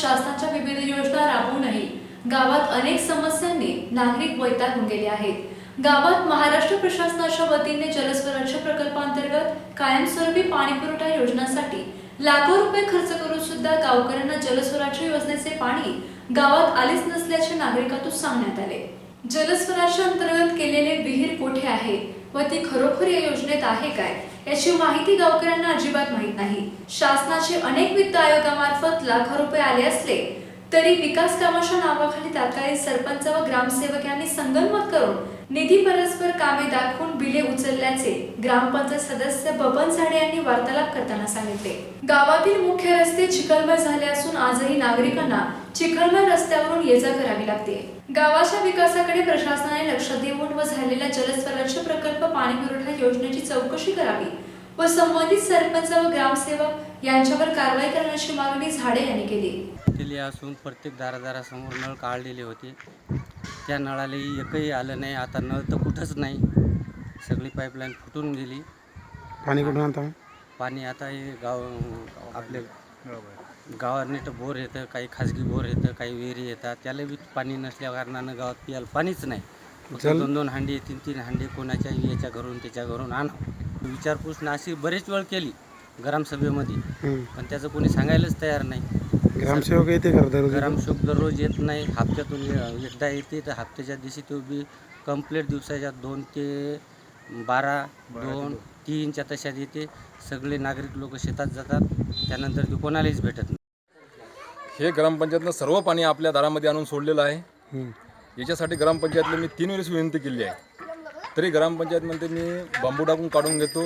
शासनाच्या विविध योजना राबवूनही गावात अनेक समस्यांनी नागरिक वैतागून गेले आहेत. गावात महाराष्ट्र प्रशासनाच्या वतीने जलस्वराज्य प्रकल्पांतर्गत कायमस्वरूपी पाणीपुरवठा योजनासाठी लाखो रुपये खर्च करून सुद्धा गावकऱ्यांना जलस्वराज्य योजनेचे पाणी गावात आलेच नसल्याचे नागरिकातून सांगण्यात आले. जलस्वराज्य अंतर्गत केलेले विहीर कोठे आहे व ती खरोखर या योजनेत आहे काय? याची माहिती गावकऱ्यांना अजिबात माहीत नाही. शासनाचे अनेक वित्त आयोगामार्फत लाखो रुपये आले असले तरी विकास कामाच्या नावाखाली तात्कालीन सरपंच व ग्रामसेवक यांनी संगनमत करून निधी परस्पर कामे दाखवून बिले उचलल्याचे ग्रामपंचायत सदस्य बबन झाडे यांनी वार्तालाप करताना सांगितले. गावातील मुख्य रस्ते चिखलमय झाले असून आजही नागरिकांना चिखलमय रस्त्यावरून ये जा करावी लागते. गावाच्या विकासाकडे प्रशासनाने लक्ष देऊन व झालेल्या जलस्वराज्य प्रकल्प पाणी पुरवठा योजनेची चौकशी करावी व संबंधित सरपंच व ग्रामसेवक यांच्यावर कारवाई करण्याची मागणी झाडे यांनी केली. केली असून प्रत्येक दारादारासमोर नळ काढलेले होते. त्या नळाला एकही आलं नाही. आता नळ तर कुठंच नाही. सगळी पाईपलाईन फुटून गेली. पाणी कुठून आणता? मग? पाणी आता हे गाव आपले गावाने तर बोर येतं काही खाजगी बोर येतं काही विहिरी येतात. त्याला बी पाणी नसल्या कारणानं गावात प्यायला पाणीच नाही. फक्त जल- दोन दोन हांडी तीन तीन हांडी कोणाच्या याच्या घरून त्याच्या घरून आणा. विचारपूस ना अशी बरेच वेळ केली. ग्रामसभेमध्ये. पण त्याचं कोणी सांगायलाच तयार नाही. ग्रामसेवक येते का दररोज ग्रामसेवक दररोज येत नाही. हप्त्यातून एकदा येते. तर हप्त्याच्या दिवशी तो बी कंप्लीट दिवसाच्या दोन ते बारा दोन तीनच्या तशात येते. सगळे नागरिक लोक शेतात जातात. त्यानंतर ते कोणालाच भेटत नाही. हे ग्रामपंचायतनं सर्व पाणी आपल्या दारामध्ये आणून सोडलेलं आहे. याच्यासाठी ग्रामपंचायतला मी तीन वेळेस विनंती केली आहे. तरी ग्रामपंचायतमध्ये मी बांबू टाकून काढून घेतो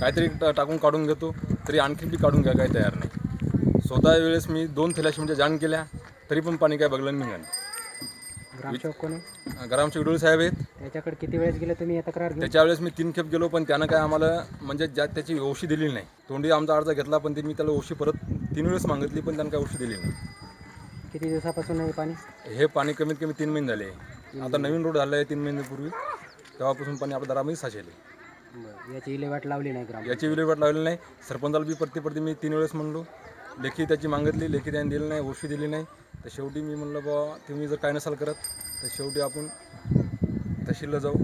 काहीतरी टा- टाकून काढून घेतो तरी आणखी बी काढून घ्या काही तयार नाही. स्वतः वेळेस मी दोन थैल्या सिमेंटच्या जाण केल्या तरी पण पाणी काय बघलं नाही निघालं कोण ग्रामसेवक डोळे साहेब आहेत. त्याच्याकडे किती वेळेस गेले तुम्ही तक्रार त्याच्या वेळेस मी तीन खेप गेलो पण त्यानं काय आम्हाला म्हणजे ज्या त्याची ओशी दिली नाही. तोंडी आमचा अर्ज घेतला पण ते मी त्याला ओशी परत तीन वेळेस मागितली पण त्यानं काय ओशी दिली नाही. किती दिवसापासून आहे पाणी? हे पाणी कमीत कमी तीन महिने झाले. आता नवीन रोड झाला आहे तीन महिन्यापूर्वी. तेव्हापासून पाणी आपल्या दारामध्ये साचेले. बरं याची विल्हेवाट लावली नाही ग्राम याची विल्हेवाट लावलेली नाही. सरपंचाला बी प्रति प्रति मी तीन वेळेस म्हणलो. लेखी त्याची मागितली लेखी त्याने दिली नाही ओशी दिली नाही. तर शेवटी मी म्हणलं बाबा तुम्ही जर काय नसाल करत तर शेवटी आपण तहसीलला जाऊ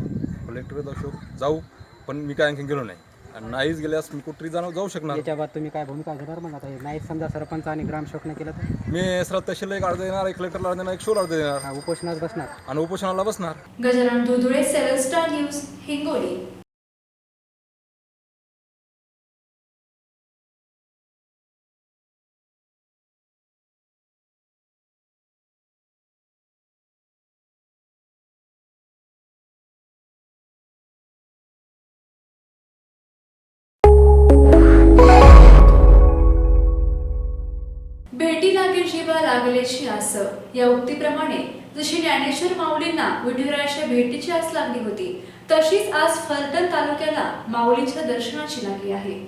कलेक्टर जाऊ जाऊ. पण मी काय आणखी गेलो नाही. आणि नाहीच गेल्यास मी कुठेही जाणं जाऊ शकणार. याच्या बाद तुम्ही काय भूमिका घेणार मग? आता हे नाही समजा सरपंच आणि ग्रामसेवकने केलं तर? मी सरळ तहसीलला एक अर्ज देणार एक कलेक्टरला अर्ज देणार एक शोला अर्ज देणार. हा, उपोषणात बसणार. आणि उपोषणाला बसणार. Gajanan Dhudhule seven star news Hingoli. भेटी लागेल जीवा लागलेची आस. या उक्तीप्रमाणे जशी ज्ञानेश्वर माऊलींना विठुरायाच्या भेटीची आस लागली होती तशीच आज फलटण तालुक्याला माऊलींच्या दर्शनाची लागली आहे.